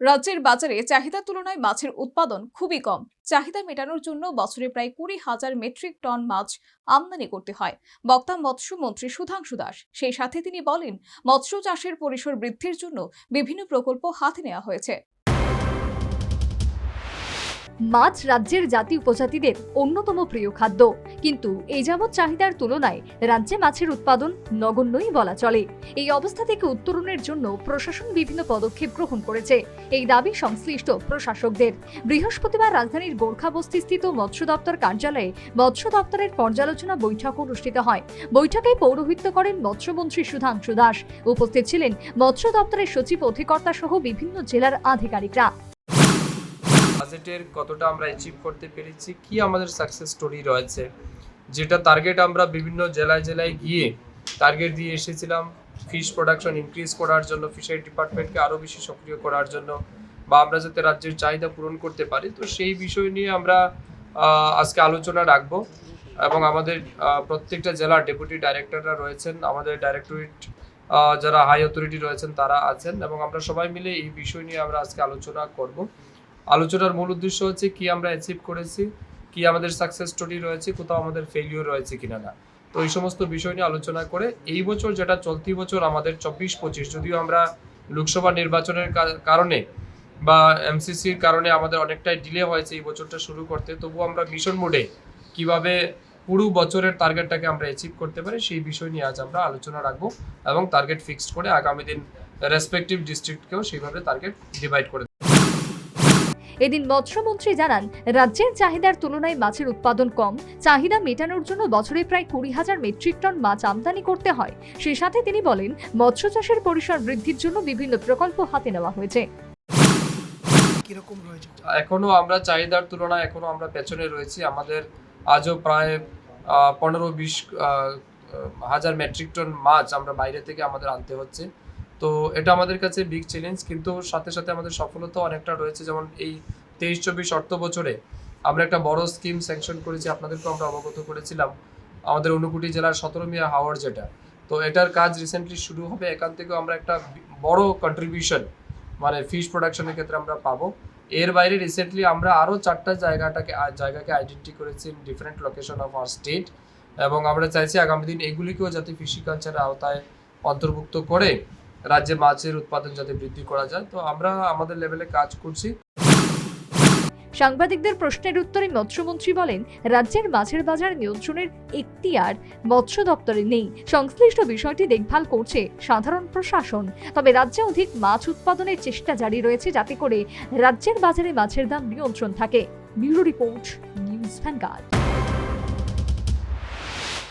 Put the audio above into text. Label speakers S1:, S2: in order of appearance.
S1: রাজ্যের বাজারে চাহিদা তুলনায় মাছের উৎপাদন খুবই কম। চাহিদা মেটানোর জন্য বছরে প্রায় কুড়ি হাজার মেট্রিক টন মাছ আমদানি করতে হয়। বক্তা মৎস্য মন্ত্রী সুধাংশু দাস সেই সাথে তিনি বলেন, মৎস্য চাষের পরিসর বৃদ্ধির জন্য বিভিন্ন প্রকল্প হাতে নেওয়া হয়েছে।
S2: মাছ রাজ্যের জাতি উপজাতিদের অন্যতম প্রিয় খাদ্য। কিন্তু এই যাবৎ চাহিদার তুলনায় রাজ্যে মাছের উৎপাদন নগণ্যই বলা চলে। এই অবস্থা থেকে উত্তরণের জন্য প্রশাসন বিভিন্ন পদক্ষেপ গ্রহণ করেছে। এই দাবি সংশ্লিষ্ট প্রশাসকদের। বৃহস্পতিবার রাজধানীর গোর্খা গোর্খাবস্তিস্থিত মৎস্য দপ্তর কার্যালয়ে মৎস্য দপ্তরের পর্যালোচনা বৈঠক অনুষ্ঠিত হয়। বৈঠকে পৌরোহিত্য করেন মৎস্যমন্ত্রী সুধাংশু দাস। উপস্থিত ছিলেন মৎস্য দপ্তরের সচিব অধিকর্তা সহ বিভিন্ন জেলার আধিকারিকরা।
S3: বাজেটের কতটা আমরা অ্যাচিভ করতে পেরেছি, কি আমাদের সাকসেস স্টোরি রয়েছে, যেটা টার্গেট আমরা বিভিন্ন জেলায় জেলায় গিয়ে টার্গেট দিয়ে এসেছিলাম ফিশ প্রোডাকশন ইনক্রিজ করার জন্য ফিশারি ডিপার্টমেন্টকে আরও বেশি সক্রিয় করার জন্য, বা আমরা যাতে রাজ্যের চাহিদা পূরণ করতে পারি, তো সেই বিষয় নিয়ে আমরা আজকে আলোচনা রাখব, এবং আমাদের প্রত্যেকটা জেলার ডেপুটি ডাইরেক্টররা রয়েছেন, আমাদের ডাইরেক্টরেট যারা হাই অথরিটি রয়েছেন, তারা আছেন, এবং আমরা সবাই মিলে এই বিষয় নিয়ে আমরা আজকে আলোচনা করব। আলোচনার মূল উদ্দেশ্য হচ্ছে কি আমরা অ্যাচিভ করেছি, কি আমাদের সাকসেস স্টোরি রয়েছে, কোথাও আমাদের ফেলিওর রয়েছে কিনা না। তো এই সমস্ত বিষয় নিয়ে আলোচনা করে এই বছর যেটা চলতি বছর আমাদের চব্বিশ পঁচিশ, যদিও আমরা লোকসভা নির্বাচনের কারণে বা এমসিসির কারণে আমাদের অনেকটাই ডিলে হয়েছে এই বছরটা শুরু করতে তবু আমরা মিশন মোডে কীভাবে পুরো বছরের টার্গেটটাকে আমরা অ্যাচিভ করতে পারি সেই বিষয় নিয়ে আজ আমরা আলোচনা রাখব এবং টার্গেট ফিক্সড করে আগামী দিন রেসপেক্টিভ ডিস্ট্রিক্টকেও সেইভাবে টার্গেট ডিভাইড করে
S2: এদিন মৎস্যমন্ত্রী জানান রাজ্যের চাহিদার তুলনায় মাছের উৎপাদন কম চাহিদা মেটানোর জন্য বছরে প্রায় কুড়ি হাজার মেট্রিক টন মাছ আমদানি করতে হয়। সেই সাথে তিনি বলেন মৎস্য চাষের পরিসর বৃদ্ধির জন্য বিভিন্ন প্রকল্প হাতে নেওয়া হয়েছে।
S3: এখনও আমরা চাহিদার তুলনায় এখনও আমরা পেছনে রয়েছি। আমাদের আজও প্রায় পনেরো বিশ হাজার মেট্রিক টন মাছ আমরা বাইরে থেকে আমাদের আনতে হচ্ছে। তো এটা আমাদের কাছে বিগ চ্যালেঞ্জ কিন্তু সাথে সাথে আমাদের সফলতা অনেকটা রয়েছে। যেমন এই তেইশ চব্বিশ অর্থ বছরে আমরা একটা বড় স্কিম স্যাংশন করেছি, আপনাদেরকেও আমরা অবগত করেছিলাম। আমাদের অনুকুটি জেলার সতেরো মিয়া হাওয়ার যেটা। তো এটার কাজ রিসেন্টলি শুরু হবে, এখান থেকেও আমরা একটা বড় কন্ট্রিবিউশন মানে ফিশ প্রোডাকশনের ক্ষেত্রে আমরা পাবো। এর বাইরে রিসেন্টলি আমরা আরও চারটা জায়গাটাকে জায়গাকে আইডেন্টি করেছি different location of our state এবং আমরা চাইছি আগামী দিন এগুলিকেও যাতে ফিশিকালচারের আওতায় অন্তর্ভুক্ত করে রাজ্যে মাছের উৎপাদন যাতে বৃদ্ধি করা যায়, তো আমরা আমাদের লেভেলে কাজ করছি।
S2: সাংবাদিকদের প্রশ্নের উত্তরে মৎস্যমন্ত্রী বলেন, রাজ্যের মাছের বাজার নিয়ন্ত্রণের এখতিয়ার মৎস্য দপ্তরে নেই। সংশ্লিষ্ট বিষয়টি দেখভাল করছে সাধারণ প্রশাসন। তবে রাজ্যে অধিক মাছ উৎপাদনের চেষ্টা জারি রয়েছে যাতে করে রাজ্যের বাজারে মাছের দাম নিয়ন্ত্রণ থাকে। Bureau report, news Vanguard.